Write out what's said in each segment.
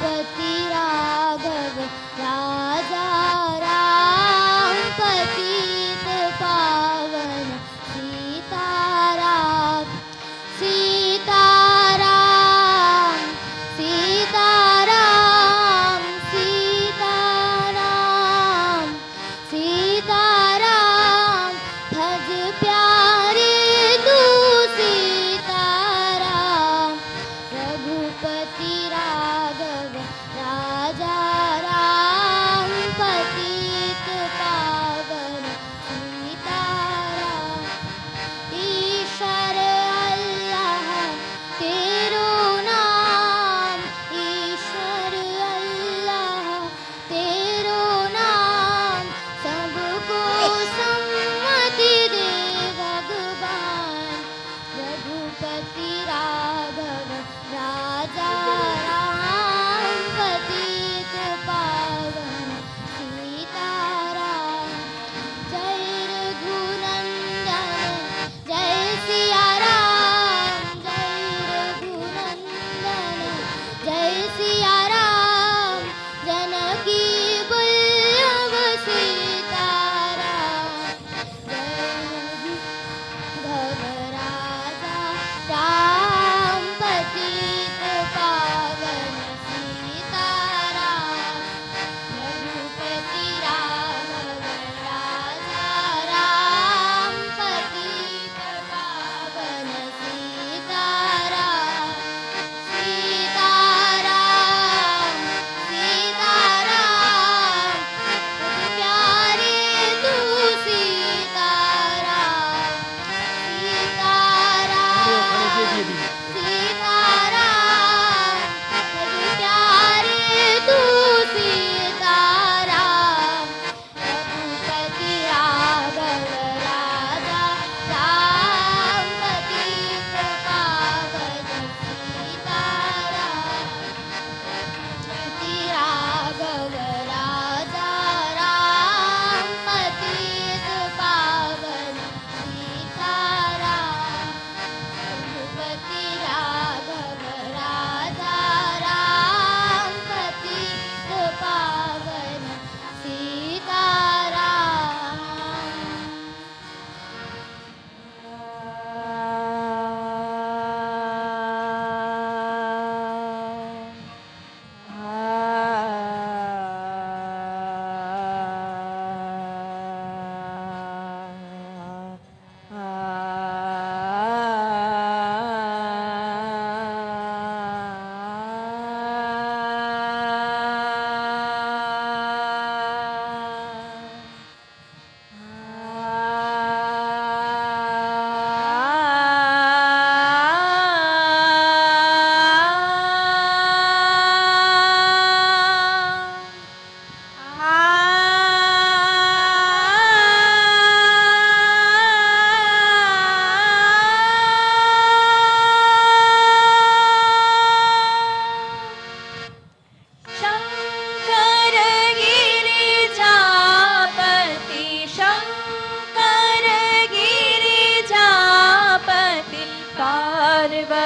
तिराध रा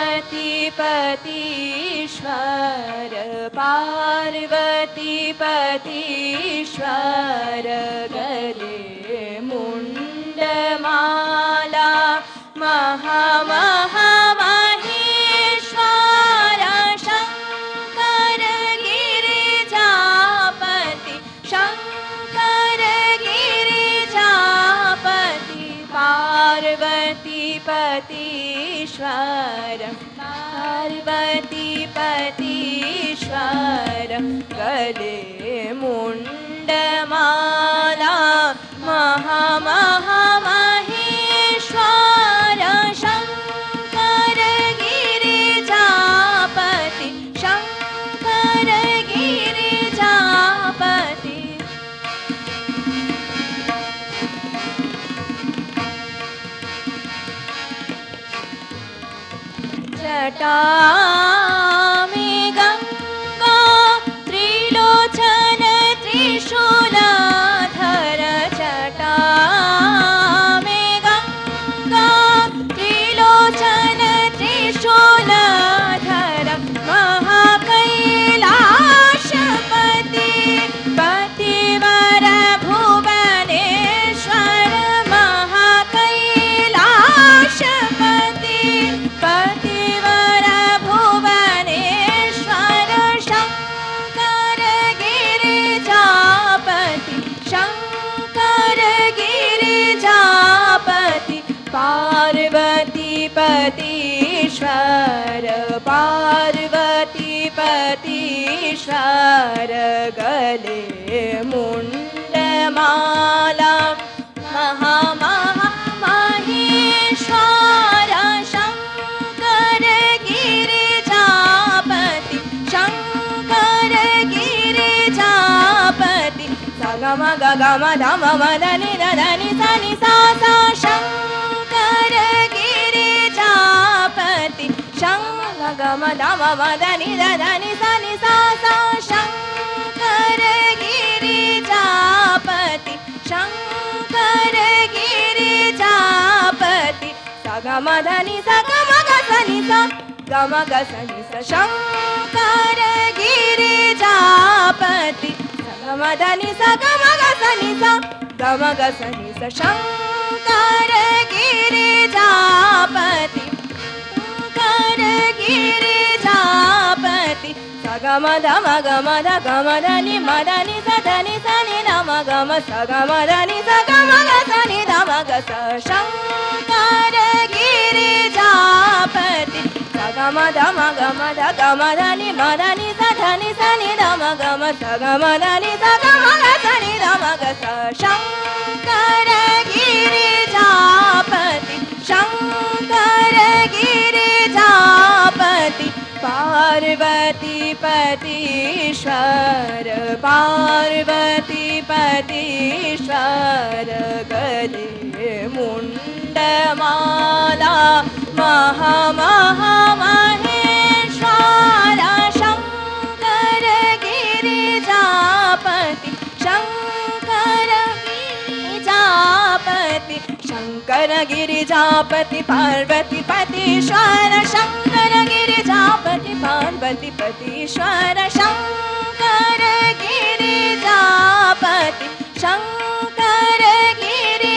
पति पति श्वर पार्वती पति मुण्डमाला महामा पतीश्वरं पार्वतीपतीश्वरं गले मुण्डमाला महामहेश्वर जटा शारगले मुण्डमाला महा महेश्वर शङ्कर गिरिजापति शङ्कर गिरिजापति सगम गगम धम मदनि दनि सनि सा सा शङ्कर गिरिजापति शङ्कर गम धम मदनि दनि सनि सा గమదని స గమగ సని స గమగ సని స శంకర గిరిజాపతి గమదని స గమగ సని స గమగ సని స శంకర గిరిజాపతి శంకర గిరిజాపతి సగమద మగమద గమదని మదని సదని సని నమ గమ సగమదని సగమగ సని నమగ స శంకర गिरिजापति ध मदनि मनि धनि धनि रमगम धमनि धनि रमग शङ्कर गिरिजापति शङ्कर गिरिजापति पार्वती पति पार्वती गति ജയമാല മഹാമഹാമഹേശ്വര ശങ്കര ഗിരിജാപതി ശങ്കര ഗിരിജാപതി ശങ്കര ഗിരിജാപതി പാർവതി പതീശ്വര ശങ്കര ഗിരിജാപതി പാർവതി പതീശ്വര ശങ്കര ഗിരിജാപതി ശങ്കര ഗിരി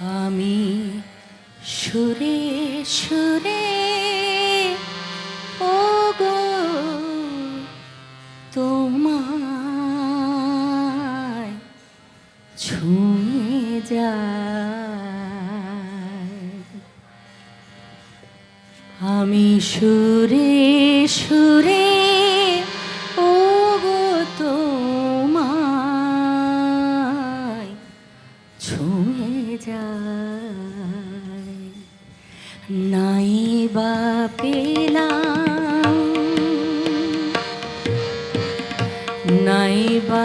আমি সুরে সুরে ও গো তোমায় ছুঁয়ে যায় আমি সুর যায় নাই বা পেলাম নাই বা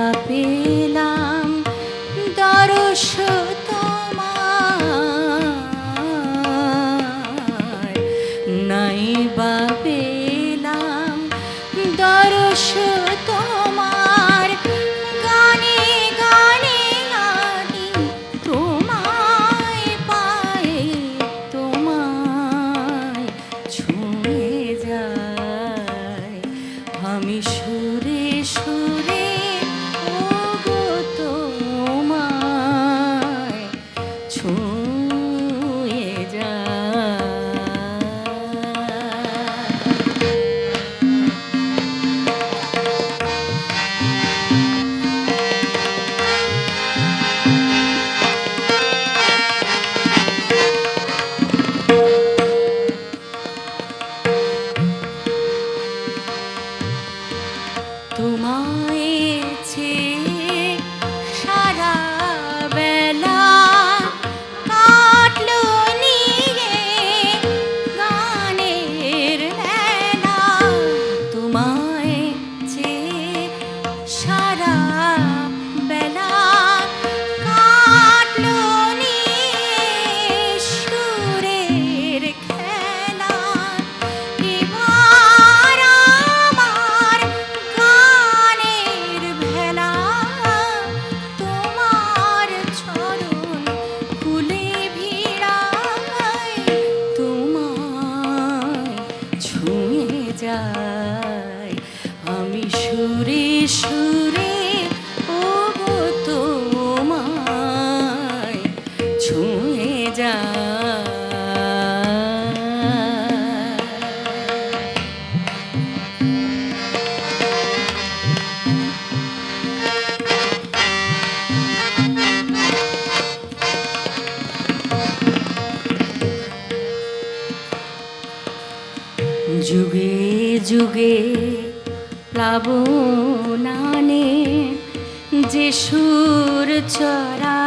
যুগে প্লাবনানে যে সুর চড়া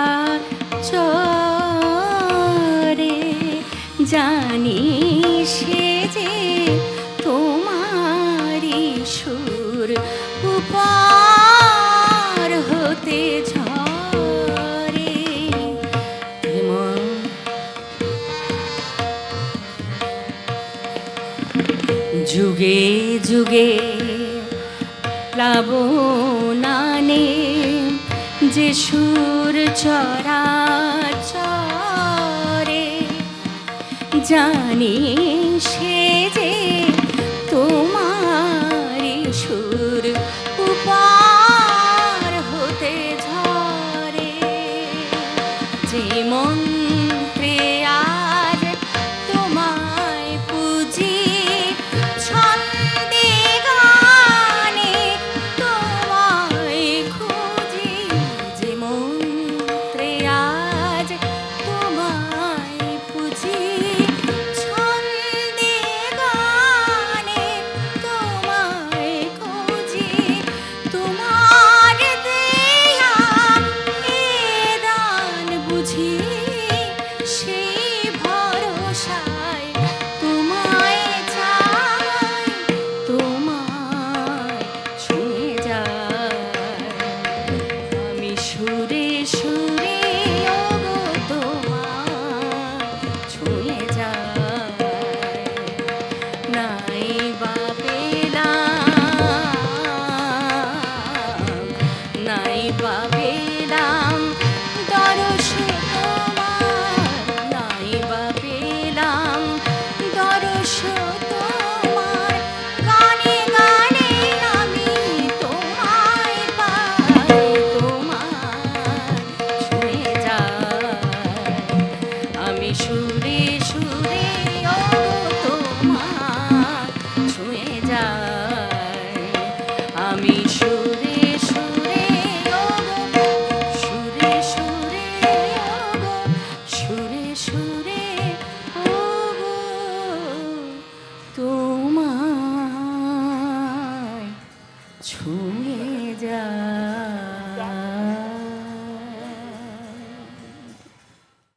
যুগে যুগে প্লাবনানে যে সুর চরা চরে জানি সে যে Bye.